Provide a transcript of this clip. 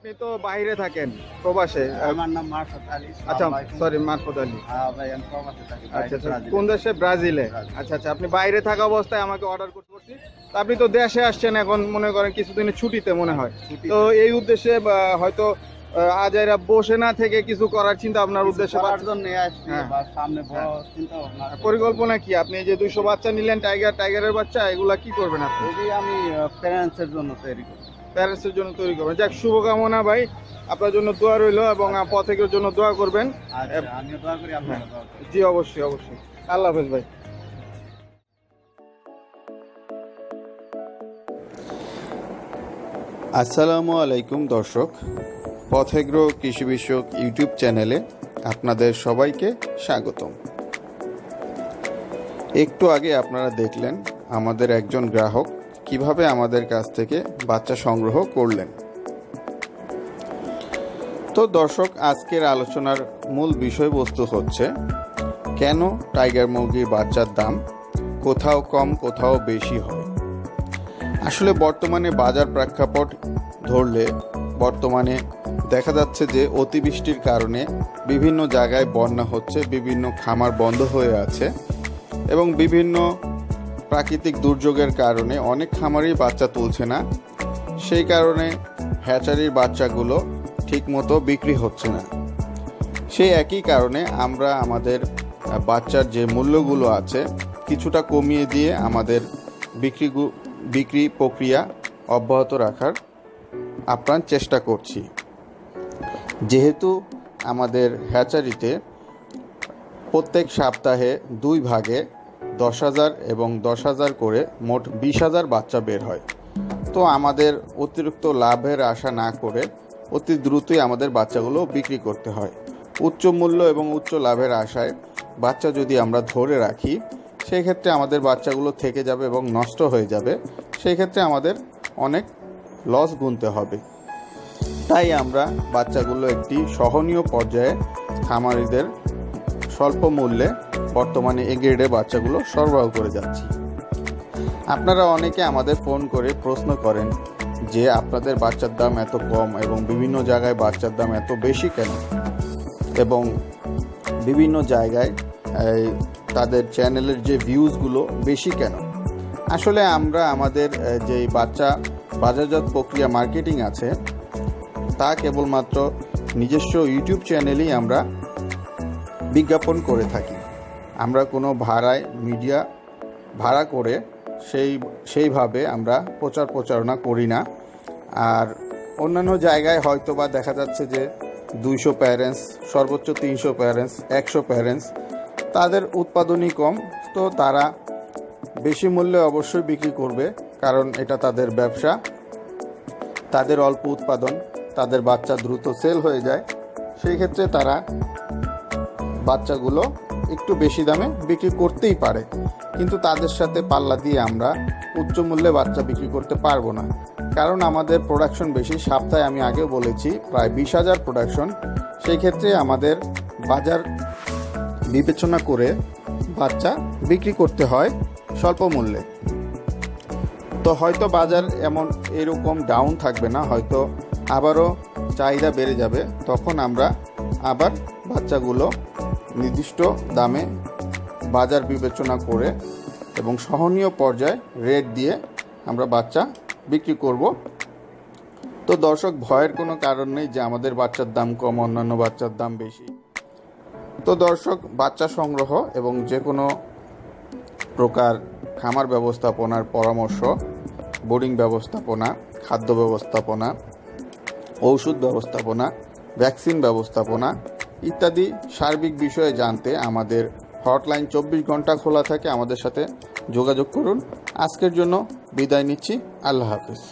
আপনি তো বাইরে থাকেন প্রবাসে। আমার নাম মারফত আলী আচ্ছা সরি মারফত আলী। হ্যাঁ ভাই আমি প্রবাসে থাকি আচ্ছা আচ্ছা কোন দেশে? ব্রাজিলে। আচ্ছা আচ্ছা আপনি বাইরে থাকা অবস্থায় আমাকে অর্ডার করতে বলছি। তো আপনি তো দেশে আসছেন এখন মনে করেন কিছুদিনের ছুটিতে মনে হয়। তো এই উদ্দেশ্যে হয়তো আহ, আজাইরা বসে না থেকে কিছু করার চিন্তা আপনার উদ্দেশ্যে হ্যাঁ। সামনে বড় চিন্তা ভাবনা পরিকল্পনা কি? আপনি যে দুইশো বাচ্চা নিলেন টাইগার টাইগারের বাচ্চা এগুলা কি করবেন আপনি? আমি প্যারেন্টস এর জন্য তৈরি করি প্যারেন্টসের জন্য তৈরি করবেন। যাক শুভকামনা ভাই। আপনার জন্য দোয়া রইল এবং পথেকের জন্য দোয়া করবেন। আচ্ছা আমিও দোয়া করি আপনারা দোয়া জি অবশ্যই অবশ্যই। আল্লাহ হাফেজ ভাই। আসসালামু আলাইকুম দর্শক। পথেগ্রো কৃষি বিষয়ক ইউটিউব চ্যানেলে আপনাদের সবাইকে স্বাগতম। একটু আগে আপনারা দেখলেন আমাদের একজন গ্রাহক কীভাবে আমাদের কাছ থেকে বাচ্চা সংগ্রহ করলেন? তো দর্শক, আজকের আলোচনার মূল বিষয়বস্তু হচ্ছে, কেন টাইগার মুরগির বাচ্চার দাম কোথাও কম, কোথাও বেশি হয়? আসলে বর্তমানে বাজার প্রেক্ষাপট ধরলে বর্তমানে দেখা যাচ্ছে যে অতিবৃষ্টির কারণে বিভিন্ন জায়গায় বন্যা হচ্ছে, বিভিন্ন খামার বন্ধ হয়ে আছে এবং বিভিন্ন প্রাকৃতিক দুর্যোগের কারণে অনেক খামারই বাচ্চা তুলছে না। সেই কারণে হ্যাচারির বাচ্চাগুলো ঠিকমতো বিক্রি হচ্ছে না। সেই একই কারণে আমরা আমাদের বাচ্চার যে মূল্যগুলো আছে, কিছুটা কমিয়ে দিয়ে আমাদের বিক্রি বিক্রি প্রক্রিয়া অব্যাহত রাখার আপ্রাণ চেষ্টা করছি। যেহেতু আমাদের হ্যাচারিতে প্রত্যেক সপ্তাহে দুই ভাগে দশ হাজার এবং দশ হাজার করে মোট বিশ হাজার বাচ্চা বের হয়। তো আমাদের অতিরিক্ত লাভের আশা না করে অতি দ্রুতই আমাদের বাচ্চাগুলো বিক্রি করতে হয়। উচ্চ মূল্য এবং উচ্চ লাভের আশায় বাচ্চা যদি আমরা ধরে রাখি সেই ক্ষেত্রে আমাদের বাচ্চাগুলো থেকে যাবে এবং নষ্ট হয়ে যাবে। সেই ক্ষেত্রে আমাদের অনেক লস গুনতে হবে। তাই আমরা বাচ্চাগুলো একটি সহনীয় পর্যায়ে খামারিদের স্বল্প মূল্যে বর্তমানে এ গ্রেডে বাচ্চাগুলো সরবরাহ করে যাচ্ছি। আপনারা অনেকে আমাদের ফোন করে প্রশ্ন করেন যে আপনাদের বাচ্চার দাম এত কম এবং বিভিন্ন জায়গায় বাচ্চার দাম এত বেশি কেন? এবং বিভিন্ন জায়গায় তাদের চ্যানেলের যে ভিউজগুলো বেশি কেন? আসলে আমরা আমাদের যে বাচ্চা বাজারজাত প্রক্রিয়া মার্কেটিং আছে, তা কেবলমাত্র নিজস্ব ইউটিউব চ্যানেলেই আমরা বিজ্ঞাপন করে থাকি। আমরা কোনো ভাড়ায় মিডিয়া ভাড়া করে সেই, সেইভাবে আমরা প্রচার প্রচারণা করি না। আর অন্যান্য জায়গায় হয়তো বা দেখা যাচ্ছে যে দুইশো প্যারেন্টস সর্বোচ্চ তিনশো প্যারেন্টস একশো প্যারেন্টস তাদের উৎপাদনই কম। তো তারা বেশি মূল্যে অবশ্যই বিক্রি করবে, কারণ এটা তাদের ব্যবসা। তাদের অল্প উৎপাদন, তাদের বাচ্চা দ্রুত সেল হয়ে যায়। সেই ক্ষেত্রে তারা বাচ্চাগুলো একটু বেশি দামে বিক্রি করতেই পারে। কিন্তু তাদের সাথে পাল্লা দিয়ে আমরা উচ্চ মূল্যে বাচ্চা বিক্রি করতে পারব না। কারণ আমাদের প্রোডাকশন বেশি। সপ্তাহে আমি আগেও বলেছি, প্রায় বিশ হাজার প্রোডাকশন সেই ক্ষেত্রে আমাদের বাজার বিবেচনা করে বাচ্চা বিক্রি করতে হয় স্বল্প মূল্যে। তো হয়তো বাজার এমন এরকম ডাউন থাকবে না, হয়তো আবারও চাহিদা বেড়ে যাবে। তখন আমরা আবার বাচ্চাগুলো নির্দিষ্ট দামে বাজার বিবেচনা করে এবং সহনীয় পর্যায়ে রেট দিয়ে আমরা বাচ্চা বিক্রি করব। তো দর্শক, ভয়ের কোনো কারণ নেই যে আমাদের বাচ্চার দাম কম, অন্যান্য বাচ্চার দাম বেশি। তো দর্শক, বাচ্চা সংগ্রহ এবং যে কোনো প্রকার খামার ব্যবস্থাপনার পরামর্শ, বোর্ডিং ব্যবস্থাপনা, খাদ্য ব্যবস্থাপনা, ঔষধ ব্যবস্থাপনা, ভ্যাকসিন ব্যবস্থাপনা ইত্যাদি সার্বিক বিষয়ে জানতে আমাদের হটলাইন চব্বিশ ঘণ্টা খোলা থাকে। আমাদের সাথে যোগাযোগ করুন। আজকের জন্য বিদায় নিচ্ছি। আল্লাহ হাফিজ।